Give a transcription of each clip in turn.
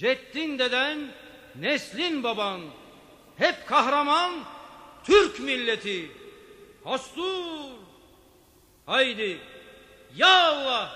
Ceddin deden, neslin baban, hep kahraman Türk milleti. Hastur. Haydi ya Allah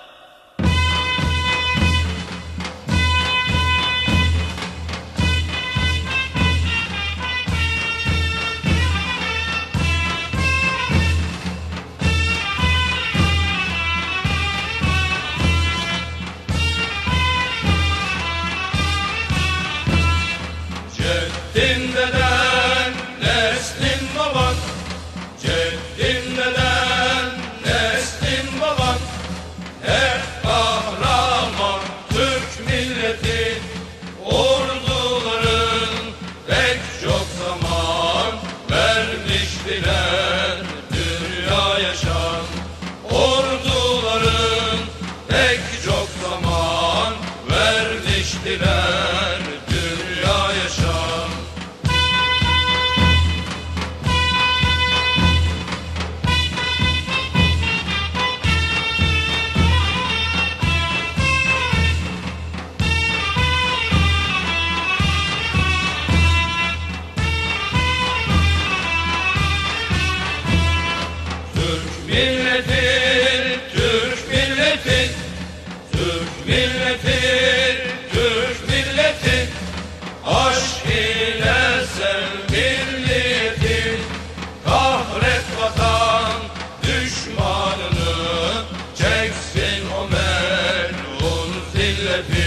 Yeah.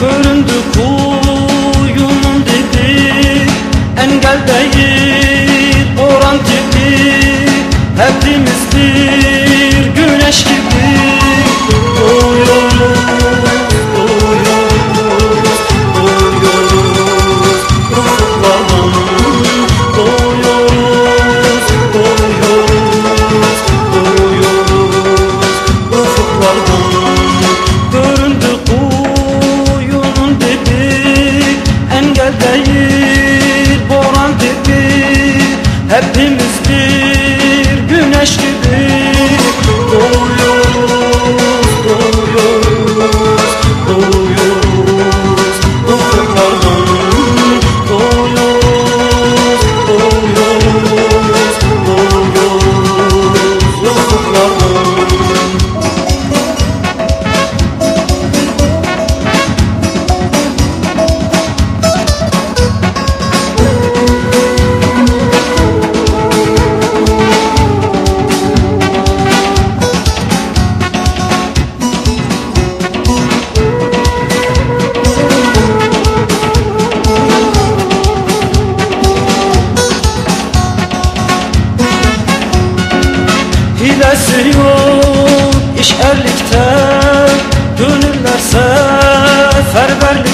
Göründü kuyunun dibi Engel değil oran tipi Hepimiz bir let never